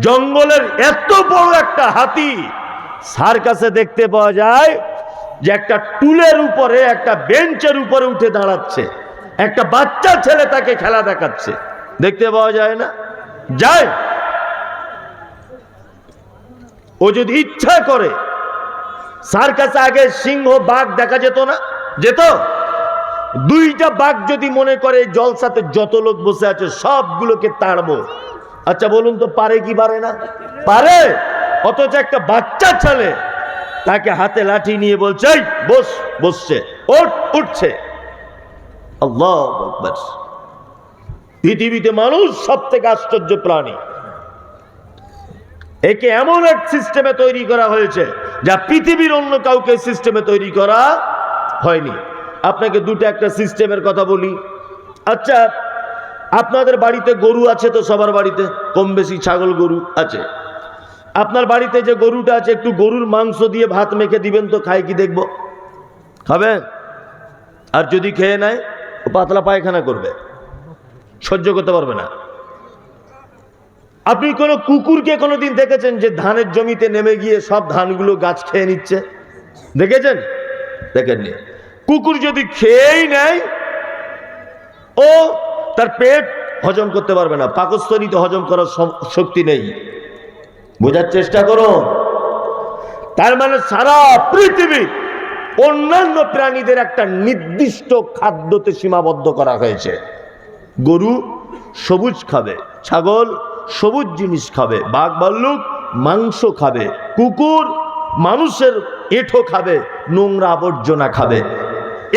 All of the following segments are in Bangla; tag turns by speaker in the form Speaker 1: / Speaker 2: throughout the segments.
Speaker 1: জঙ্গলের এত বড় একটা হাতি সার কাছে দেখতে পাওয়া যায় যে একটা টুলের উপরে, একটা বেঞ্চের উপরে উঠে দাঁড়াচ্ছে। একটা বাচ্চা ছেলে তাকে খেলা দেখাচ্ছে। দেখতে পাওয়া যায় না? যায়। ও যদি ইচ্ছা করে, সার কাছে আগে সিংহ, বাঘ দেখা যেত না? যেত? দুইটা বাঘ যদি মনে করে, জলসাতে যত লোক বসে আছে, সবগুলোকে তাড়বো। আচ্ছা বলুন তো, পারে কি পারে না? পারে! অথচ একটা বাচ্চা ছেলে তাকে হাতে লাঠি নিয়ে বলছে বস, বসছে, ওঠ, উঠছে। আল্লাহ পৃথিবীতে মানুষ সব থেকে আশ্চর্য প্রাণী। একে এমন এক সিস্টেমে তৈরি করা হয়েছে, যা পৃথিবীর অন্য কাউকে সিস্টেমে তৈরি করা হয়নি। আপনাকে দুটো একটা সিস্টেমের কথা বলি। আচ্ছা আপনাদের বাড়িতে গরু আছে তো সবার বাড়িতে? কম বেশি ছাগল গরু আছে। আপনার বাড়িতে যে গরুটা আছে, একটু গরুর মাংস দিয়ে ভাত মেখে দিবেন তো, খায় কি দেখব? খাবে? আর যদি খেয়ে নেয়, ও পাতলা পায়খানা করবে। সহ্য করতে পারবে না। আপনি কোনো কুকুরকে কোনো দিন দেখেছেন যে ধানের জমিতে নেমে গিয়ে সব ধানগুলো গাছ খেয়ে নিচ্ছে? দেখেছেন? দেখেননি। কুকুর যদি খেয়েই নেয়, ও তার পেট হজম করতে পারবে না পাকস্থলীতে হজম করার শক্তি নেই। বোঝার চেষ্টা করো। তার মানে সারা পৃথিবী অন্যান্য প্রাণীদের একটা নির্দিষ্ট খাদ্যতে সীমাবদ্ধ করা হয়েছে। গরু সবুজ খাবে, ছাগল সবুজ জিনিস খাবে, বাঘ ভাল্লুক মাংস খাবে, কুকুর মানুষের এঁঠো খাবে, নোংরা আবর্জনা খাবে।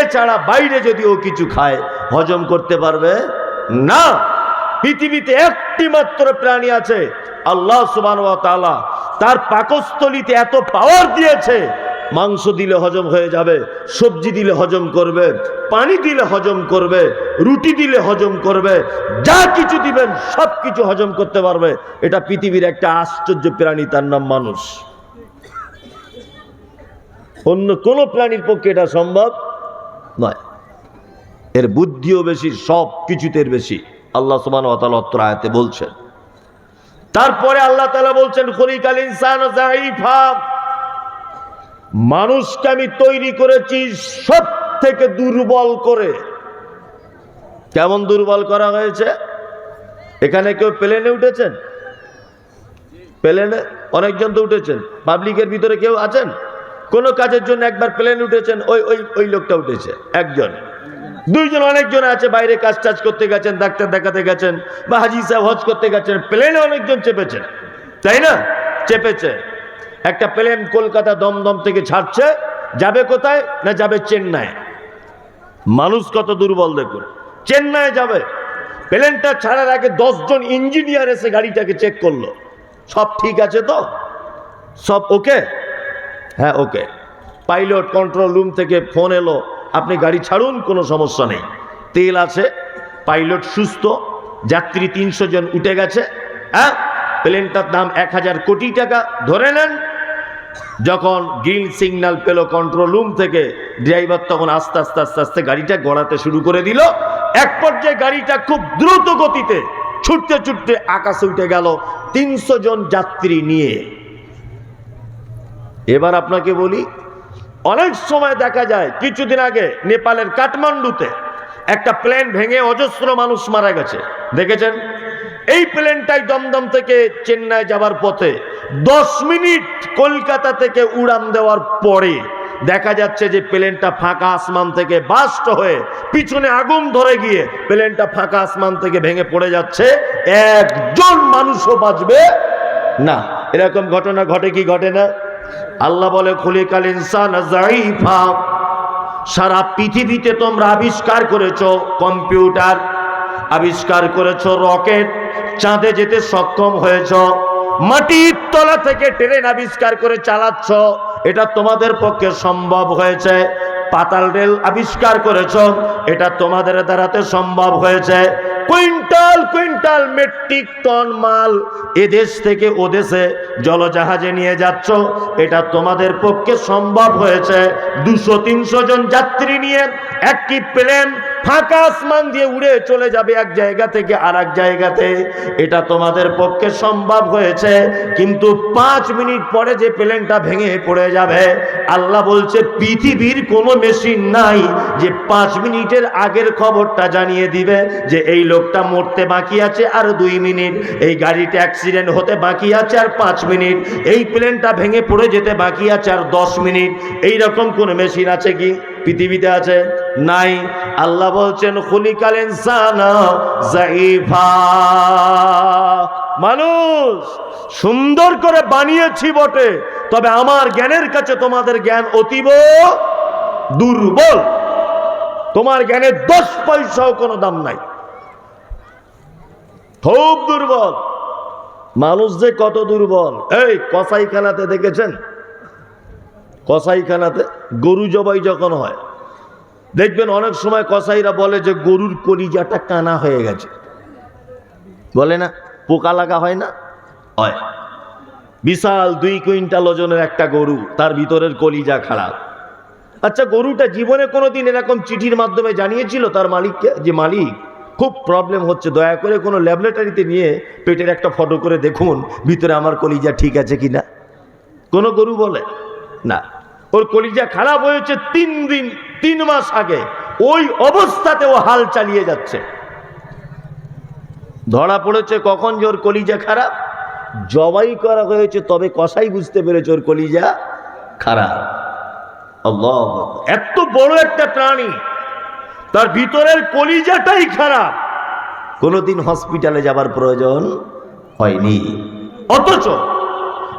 Speaker 1: এছাড়া বাইরে যদি ও কিছু খায় হজম করতে পারবে? না। পৃথিবীতে একটি মাত্র প্রাণী আছে। আল্লাহ সুবান তার পাকস্থলিতে এত পাওয়ার দিয়েছে, মাংস দিলে হজম হয়ে যাবে, সবজি দিলে হজম করবে, পানি দিলে হজম করবে, রুটি দিলে হজম করবে, যা কিছু দিবেন সব কিছু হজম করতে পারবে। এটা পৃথিবীর একটা আশ্চর্য প্রাণী, তার নাম মানুষ। অন্য কোনো প্রাণীর পক্ষে এটা সম্ভব নয়। এর বুদ্ধিও বেশি, সব কিছুতে বেশি। আল্লাহ সুমান অত্র আয়াতে বলছেন। তারপরে আল্লাহ তালা বলছেন, খলিকাল ইনসান মানুষকে আমি তৈরি করেছি সব থেকে দুর্বল করে। কেমন দুর্বল করা হয়েছে? এখানে কেউ প্লেনে উঠেছেন? প্লেনে অনেকজন তো উঠেছেন। পাবলিকের ভিতরে কেউ আছেন? কোনো কাজের জন্য একবার প্লেন উঠেছেন? ওই ওই ওই লোকটা উঠেছে, একজন। দুইজন অনেকজন আছে, বাইরে কাজ টাজ করতে গেছেন, ডাক্তার দেখাতে গেছেন, বা হাজি সাহেব হজ করতে গেছেন, প্লেনে অনেকজন চেপেছেন তাই না? চেপেছে। একটা প্লেন কলকাতা দমদম থেকে ছাড়ছে, যাবে কোথায় না যাবে চেন্নাই? মানুষ কত দুর্বল দেখুন। চেন্নাই যাবে। প্লেনটা ছাড়ার আগে দশজন ইঞ্জিনিয়ার এসে গাড়িটাকে চেক করল। সব ঠিক আছে তো? সব ওকে হ্যাঁ ওকে পাইলট কন্ট্রোল রুম থেকে ফোন এলো। আপনি গাড়ি ছাড়ুন, কোনো সমস্যা নেই। তেল আছে, পাইলট সুস্থ, যাত্রী তিনশো জন উঠে গেছে হ্যাঁ? প্লেনটার দাম এক হাজার কোটি টাকা, ধরে নেন। যখন গ্রিন সিগন্যাল পেল কন্ট্রোল রুম থেকে, ড্রাইভার তখন আস্তে আস্তে আস্তে আস্তে গাড়িটা গড়াতে শুরু করে দিল। এক পর্যায়ে গাড়িটা খুব দ্রুত গতিতে ছুটতে ছুটতে আকাশে উঠে গেল তিনশো জন যাত্রী নিয়ে। এবার আপনাকে বলি অনেক সময় দেখা যায়, কিছুদিন আগে নেপালের কাঠমান্ডুতে একটা প্লেন ভেঙে অজস্র মানুষ মারা গেছে। দেখেছেন? এই প্লেনটাই দমদম থেকে চেন্নাই যাবার পথে দশ মিনিট কলকাতা থেকে উড়ান দেওয়ার পরে দেখা যাচ্ছে যে প্লেনটা ফাঁকা আসমান থেকে বাস্ট হয়ে পিছনে আগুন ধরে গিয়ে প্লেনটা ফাঁকা আসমান থেকে ভেঙে পড়ে যাচ্ছে। একজন মানুষও বাঁচবে না। এরকম ঘটনা ঘটে কি ঘটে না? আল্লাহ বলে, খুলিকাল ইনসান সারা পৃথিবীতে তোমরা আবিষ্কার করেছ কম্পিউটার, আবিষ্কার করেছ রকেট, চাঁদে যেতে সক্ষম হয়েছ, মাটির তলা থেকে ট্রেন আবিষ্কার করে চালাচ্ছ, এটা তোমাদের পক্ষে সম্ভব হয়েছে। পাতাল রেল আবিষ্কার করেছ, এটা তোমাদের দ্বারাতে সম্ভব হয়েছে। কুইন্টাল কুইন্টাল মেট্রিক টন মাল এদেশ থেকে ও দেশে জলজাহাজে নিয়ে যাচ্ছ। এটা তোমাদের পক্ষে সম্ভব হয়েছে। দুশো তিনশো জন যাত্রী নিয়ে একটি প্লেন ফাঁকা আসমান দিয়ে উড়ে চলে যাবে এক জায়গা থেকে আর এক জায়গাতে। এটা তোমাদের পক্ষে সম্ভব হয়েছে, কিন্তু পাঁচ মিনিট পরে যে প্লেনটা ভেঙে পড়ে যাবে, আল্লাহ বলছে, পৃথিবীর কোনো মেশিন নাই যে পাঁচ মিনিটের আগের খবরটা জানিয়ে দিবে যে এই লোকটা মরতে বাকি আছে আর দুই মিনিট, এই গাড়িটা অ্যাক্সিডেন্ট হতে বাকি আছে আর পাঁচ মিনিট, এই প্লেনটা ভেঙে পড়ে যেতে বাকি আছে আর দশ মিনিট। এই রকম কোন মেশিন আছে কি পৃথিবীতে আছে? নাই। আল্লাহ বলছেন, খুলিকাল ইনসান জাইফা মানুষ, সুন্দর করে বানিয়েছি বটে, তবে আমার জ্ঞানের কাছে তোমাদের জ্ঞান অতীব দুর্বল। তোমার জ্ঞানের দশ পয়সাও কোনো দাম নাই। খুব দুর্বল। মানুষ যে কত দুর্বল। এই, কসাইখানাতে দেখেছেন? কসাইখানাতে গরু জবাই যখন হয় দেখবেন অনেক সময় কসাইরা বলে যে গরুর কলিজাটা কানা হয়ে গেছে। বলে না? পোকা লাগা হয় না? হয়। বিশাল দুই কুইন্টাল ওজনের একটা গরু, তার ভিতরের কলিজা খারাপ। আচ্ছা গরুটা জীবনে কোনোদিন এরকম চিঠির মাধ্যমে জানিয়েছিল তার মালিককে? যে মালিক, খুব প্রবলেম হচ্ছে, দয়া করে কোনো ল্যাবরেটরিতে নিয়ে পেটের একটা ফটো করে দেখুন, ভিতরে আমার কলিজা ঠিক আছে কি না কোনো গরু বলে? না। ওর কলিজা খারাপ হয়েছে তিন দিন, তিন মাস আগে। ওই অবস্থাতে ও হাল চালিয়ে যাচ্ছে। ধরা পড়েছে কখন যে ওর কলিজা খারাপ? জবাই করা হয়েছে, তবে কষাই বুঝতে পেরেছে ওর কলিজা খারাপ। এত বড় একটা প্রাণী, তার ভিতরের কলিজাটাই খারাপ। কোনোদিন হসপিটালে যাবার প্রয়োজন হয়নি। অথচ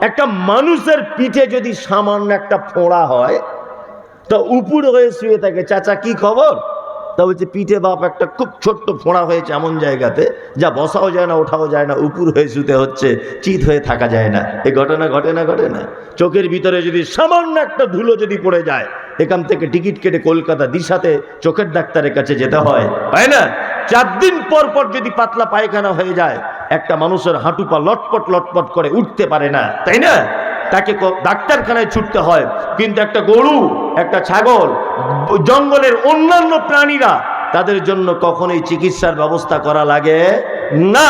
Speaker 1: একটা মানুষের পিঠে যদি সামান্য একটা ফোঁড়া হয়, তা উপর হয়ে শুয়ে থাকে। চাচা, কি খবর? তা বলছে, পিঠে বাপ একটা খুব ছোট্ট ফোঁড়া হয়েছে এমন জায়গাতে, যা বসাও যায় না, ওঠাও যায় না উপর হয়ে শুতে হচ্ছে, চিত হয়ে থাকা যায় না। এ ঘটনা ঘটে না ঘটে না? চোখের ভিতরে যদি সামান্য একটা ধুলো যদি পড়ে যায়, এখান থেকে টিকিট কেটে কলকাতা দিশাতে চোখের ডাক্তারের কাছে যেতে হয় তাই না? চার দিন পর পর যদি পাতলা পায়খানা হয়ে যায়, একটা মানুষের হাঁটু পা লটপট লটপট করে উঠতে পারে না, তাই না? তাকে ডাক্তারখানায় ছুটতে হয়। কিন্তু একটা গরু, একটা ছাগল, জঙ্গলের অন্যান্য প্রাণীরা তাদের জন্য কখনোই চিকিৎসার ব্যবস্থা করা লাগে না।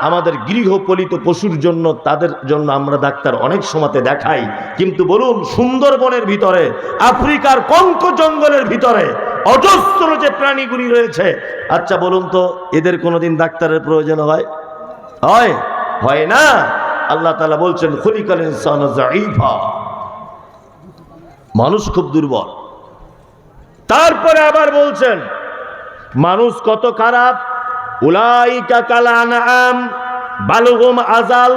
Speaker 1: আমাদের গৃহপালিত পশুর জন্য তাদের জন্য আমরা ডাক্তার অনেক সময়তে দেখাই। কিন্তু বলুন, সুন্দরবনের ভিতরে, আফ্রিকার কঙ্ক জঙ্গলের ভিতরে অজস্র যে প্রাণীগুলি রয়েছে আচ্ছা বলুন তো, এদের কোনোদিন ডাক্তারের প্রয়োজন হয়? হয়? হয় না? আল্লাহ তালা বলছেন, খুলিকাল ইনসান মানুষ খুব দুর্বল। তারপরে আবার বলছেন, মানুষ কত খারাপ? উলাইকা কালানাম বালুহুম আজাল,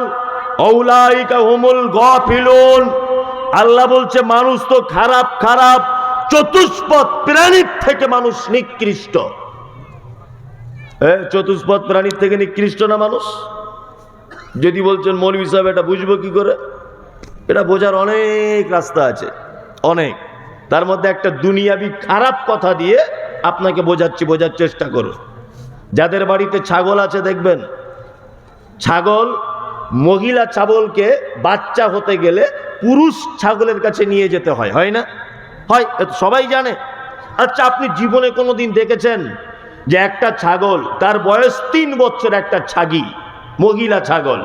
Speaker 1: ঔলাইকা হুমুল গফিলুন। আল্লাহ বলছে, মানুষ তো খারাপ খারাপ, চতুষ্পদ প্রাণীর থেকে মানুষ নিকৃষ্ট। চতুষ্পদ প্রাণীর থেকে নিকৃষ্ট না মানুষ? যদি বলছেন, মৌলবী সাহেব, এটা বুঝব কি করে? এটা বোঝার অনেক রাস্তা আছে, অনেক। তার মধ্যে একটা দুনিয়াবি খারাপ কথা দিয়ে আপনাকে বোঝাচ্ছি, বোঝার চেষ্টা করুন। যাদের বাড়িতে ছাগল আছে দেখবেন, ছাগল মহিলা ছাগলকে বাচ্চা হতে গেলে পুরুষ ছাগলের কাছে নিয়ে যেতে হয় হয় না? হয় সবাই জানে। আচ্ছা আপনি জীবনে কোনো দিন দেখেছেন যে একটা ছাগল, তার বয়স তিন বছর একটা ছাগি, মহিলা ছাগল,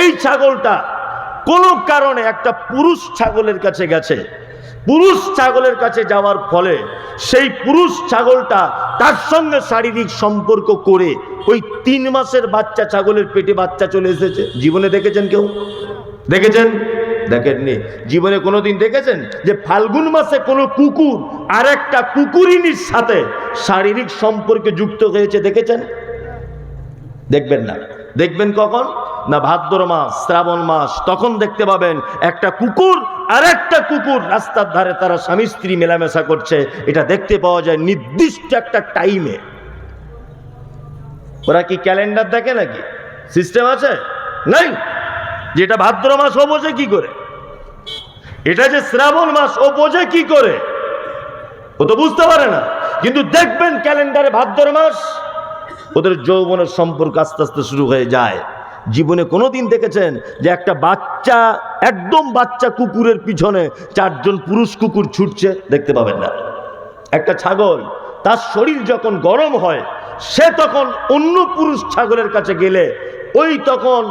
Speaker 1: এই ছাগলটা কোনো কারণে একটা পুরুষ ছাগলের কাছে গেছে পুরুষ ছাগলের কাছে যাওয়ার ফলে সেই পুরুষ ছাগলটা তার সঙ্গে শারীরিক সম্পর্ক করে ওই তিন মাসের বাচ্চা ছাগলের পেটে বাচ্চা চলে এসেছে। জীবনে দেখেছেন কেউ? দেখেছেন? দেখেননি। জীবনে কোনোদিন দেখেছেন যে ফাল্গুন মাসে কোনো কুকুর আর একটা কুকুরিনীর সাথে শারীরিক সম্পর্কে যুক্ত হয়েছে দেখেছেন? দেখবেন না। দেখবেন কখন? না ভাদ্র মাস, শ্রাবণ মাস, তখন দেখতে পাবেন একটা কুকুর আর একটা কুকুর রাস্তার ধারে তারা স্বামী স্ত্রী মেলামেশা করছে। এটা দেখতে পাওয়া যায় নির্দিষ্ট একটা টাইমে। ওরা কি ক্যালেন্ডার দেখে নাকি? সিস্টেম আছে? নাই। যেটা ভাদ্র মাস ও বোঝে কি করে? এটা যে শ্রাবণ মাস ও বোঝে কি করে? ও তো বুঝতে পারে না। কিন্তু দেখবেন ক্যালেন্ডারে ভাদ্র মাস, ওদের যৌবনের সম্পর্ক আস্তে আস্তে শুরু হয়ে যায়। জীবনে কোনো দিন দেখেছেন যে একটা বাচ্চা, একদম বাচ্চা কুকুরের পিছনে চারজন পুরুষ কুকুর ছুটছে, দেখতে পাবেন না। একটা ছাগল, তার শরীর যখন গরম হয়, সে তখন অন্য পুরুষ ছাগলের কাছে গেলে, ওই তখন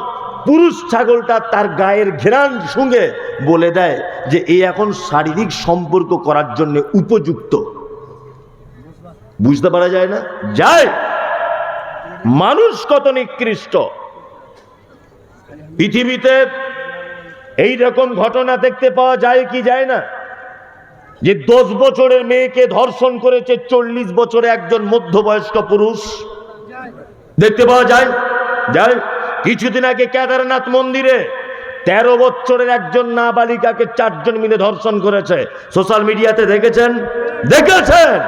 Speaker 1: পুরুষ ছাগলটা তার গায়ের ঘেরান সঙ্গে বলে দেয় যে, এ এখন শারীরিক সম্পর্ক করার জন্য উপযুক্ত। বুঝতে পারা যায় না? যায়। মানুষ কত নিকৃষ্ট। পৃথিবীতে এই রকম ঘটনা দেখতে পাওয়া যায় কি যায় না? যে দশ বছরের মেয়েকে ধর্ষণ করেছে চল্লিশ বছরে একজন মধ্যবয়স্ক পুরুষ। দেখতে পাওয়া যায়? যায়? কিছুদিন আগে কেদারনাথ মন্দিরে তেরো বছরের একজন নাবালিকাকে চারজন মিলে ধর্ষণ করেছে। সোশ্যাল মিডিয়াতে দেখেছেন? দেখেছেন?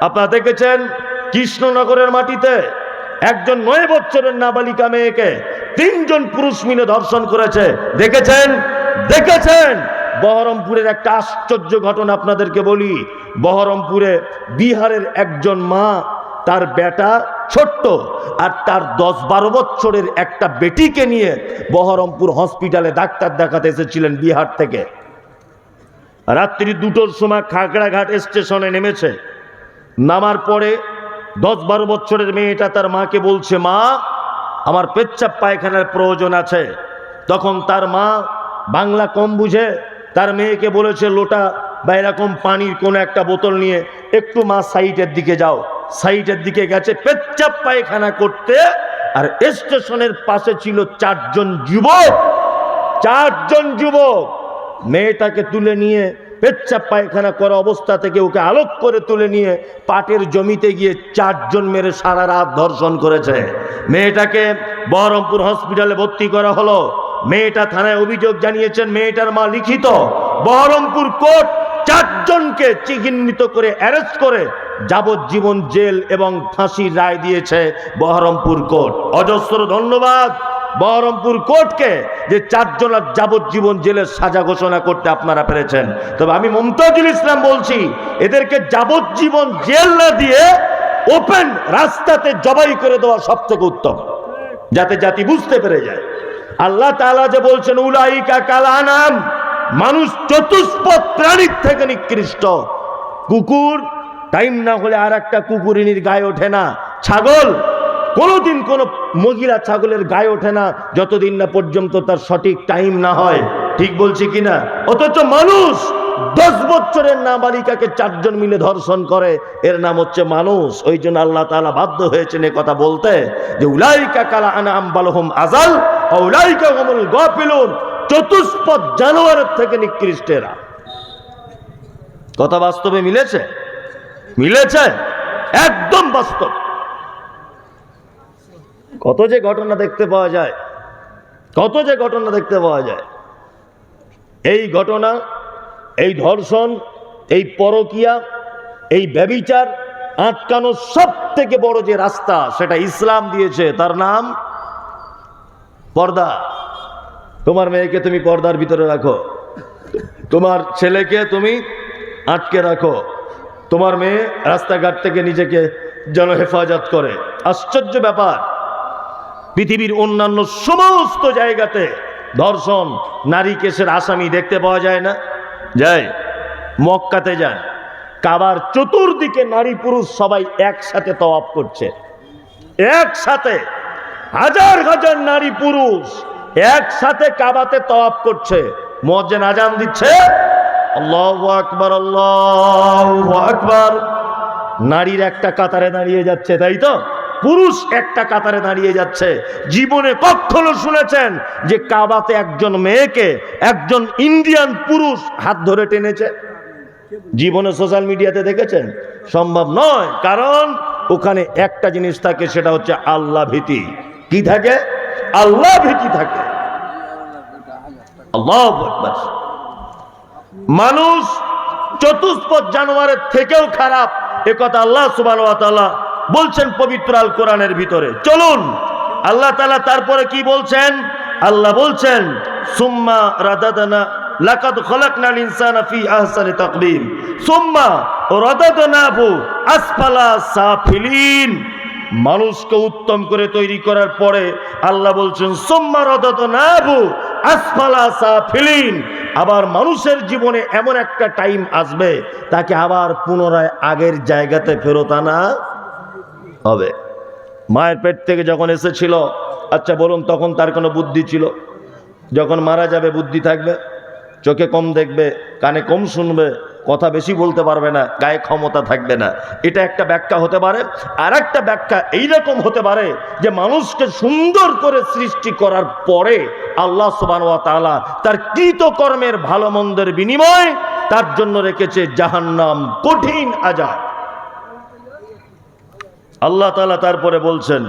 Speaker 1: আপনারা দেখেছেন? কৃষ্ণনগরের মাটিতে একজন নয় বছরের নাবালিকা মেয়েকে তিনজন পুরুষ মিলে ধর্ষণ করেছে। দেখেছেন? দেখেছেন? বহরমপুরের একটা আশ্চর্য ঘটনা আপনাদেরকে বলি। বহরমপুরে বিহারের একজন মা, তার বেটা ছোট্ট আর তার দশ বারো বছরের একটা বেটিকে নিয়ে বহরমপুর হসপিটালে ডাক্তার দেখাতে এসেছিলেন বিহার থেকে। রাত্রি দুটোর সময় খাগড়াঘাট স্টেশনে নেমেছে। নামার পরে দশ বারো বছরের মেয়েটা তার মাকে বলছে, মা আমার পেচ্ছাপ পায়খানার প্রয়োজন আছে। তখন তার মা বাংলা কম বুঝে, তার মেয়েকে বলেছে, লোটা, বা এরকম পানির কোনো একটা বোতল নিয়ে একটু মা সাইটের দিকে যাও। সাইটের দিকে গেছে, পেচ্ছাপ পায়খানা করতে, আর স্টেশনের পাশে ছিল চারজন যুবক। চারজন যুবক। মেয়েটাকে তুলে নিয়ে পেচ্ছাপ পায়খানা করা অবস্থা থেকে ওকে আলোক করে তুলে নিয়ে পাটের জমিতে গিয়ে চারজন মেরে সারা রাত ধর্ষণ করেছে। মেয়েটাকে বহরমপুর হসপিটালে ভর্তি করা হলো। মেয়েটা থানায় অভিযোগ জানিয়েছেন, মেয়েটার মা লিখিত বহরমপুর কোর্ট চারজনকে চিহ্নিত করে অ্যারেস্ট করে যাবজ্জীবন জেল এবং ফাঁসির রায় দিয়েছে বহরমপুর কোর্ট। অজস্র ধন্যবাদ। বহরমপুর কোর্টকে যে চারজনের যাবজ্জীবন জেলের সাজা ঘোষণা করতে আপনারা পেরেছেন। তবে আমি মমতাজুল ইসলাম বলছি, এদেরকে যাবজ্জীবন জেল না দিয়ে ওপেন রাস্তাতে জবাই করে দেওয়া সব থেকে উত্তম, যাতে জাতি বুঝতে পেরে যায়। আল্লাহ তাআলা যে বলছেন, উলাইকা কালানাম মানুষ চতুষ্পদ প্রাণীর থেকে নিকৃষ্ট। কুকুর, টাইম না হলে আর একটা কুকুরিনীর গায়ে ওঠে না। ছাগল কোনোদিন কোনো মহিলা ছাগলের গায়ে ওঠে না, যতদিন না পর্যন্ত তার সঠিক টাইম না হয়। ঠিক বলছি কিনা অথচ মানুষ দশ বছরের নাবালিকাকে চারজন মিলে ধর্ষণ করে, এর নাম হচ্ছে মানুষ। ওই জন্য আল্লাহ তাআলা বাধ্য হয়েছেন এ কথা বলতে যে, উলাইকা কালা আনা আম্বালহম আজাল উলাইকা হুমুল গাফিলুন। চতুষ্পদ জানোয়ারের থেকে নিকৃষ্টেরা কথা বাস্তবে মিলেছে? মিলেছে? একদম বাস্তব। কত যে ঘটনা দেখতে পাওয়া যায়, কত যে ঘটনা দেখতে পাওয়া যায়। এই ঘটনা, এই ধর্ষণ, এই পরকিয়া, এই ব্যবিচার আটকানোর সব থেকে বড় যে রাস্তা, সেটা ইসলাম দিয়েছে। তার নাম পর্দা। তোমার মেয়েকে তুমি পর্দার ভিতরে রাখো। তোমার ছেলেকে তুমি আটকে রাখো। তোমার মেয়ে রাস্তাঘাট থেকে নিজেকে যেন হেফাজত করে। আশ্চর্য ব্যাপার। পৃথিবীর অন্যান্য সমস্ত জায়গাতে ধর্ষণ নারী কেসের আসামি দেখতে পাওয়া যায় না। যায় মক্কাতে যান। কাবার চতুর্দিকে নারী পুরুষ সবাই একসাথে তওয়াব করছে। একসাথে, হাজার হাজার নারী পুরুষ একসাথে কাবাতে তওয়াব করছে। মজ্জেন আজান দিচ্ছে। আল্লাহ আকবর। নারীর একটা কাতারে দাঁড়িয়ে যাচ্ছে, তাই তো? পুরুষ একটা কাতারে দাঁড়িয়ে যাচ্ছে। জীবনে কখনো শুনেছেন যে কাবাতে একজন মেয়েকে একজন ইন্ডিয়ান পুরুষ হাত ধরে টেনেছে? জীবনে সোশ্যাল মিডিয়াতে দেখেছেন? সম্ভব নয়, কারণ ওখানে একটা জিনিস থাকে, সেটা হচ্ছে আল্লাহ ভীতি। কি থাকে? আল্লাহ ভীতি থাকে। মানুষ চতুষ্পদ জানোয়ারের থেকেও খারাপ। এ কথা আল্লাহ সুবাহ বলছেন পবিত্র আল কোরআনের ভিতরে। চলুন, আল্লাহ তালা তারপরে কি বলছেন? আল্লাহ বলছেন, সুম্মা রাদাদানা, লাকাদ খলাকনাল ইনসানা ফি আহসানি তাকবীম সুম্মা রাদাদনাহু আসফালা সাফিলিন। মানুষকে উত্তম করে তৈরি করার পরে আল্লাহ বলছেন, সোম্মা রদত নাবু আসফালা সাফিলিন। আবার মানুষের জীবনে এমন একটা টাইম আসবে, তাকে আবার পুনরায় আগের জায়গাতে ফেরত আনা হবে। মায়ের পেট থেকে যখন এসেছিল আচ্ছা বলুন, তখন তার কোনো বুদ্ধি ছিল? যখন মারা যাবে, বুদ্ধি থাকবে? চোখে কম দেখবে, কানে কম শুনবে, কথা বেশি বলতে পারবে না, গায়ে ক্ষমতা থাকবে না। এটা একটা ব্যাখ্যা হতে পারে। আর একটা ব্যাখ্যা এইরকম হতে পারে যে মানুষকে সুন্দর করে সৃষ্টি করার পরে আল্লাহ সুবান তালা তার কৃতকর্মের ভালো মন্দের বিনিময় তার জন্য রেখেছে জাহান্নাম কঠিন আজাব। আল্লাহ তালা তারপরে বলছেন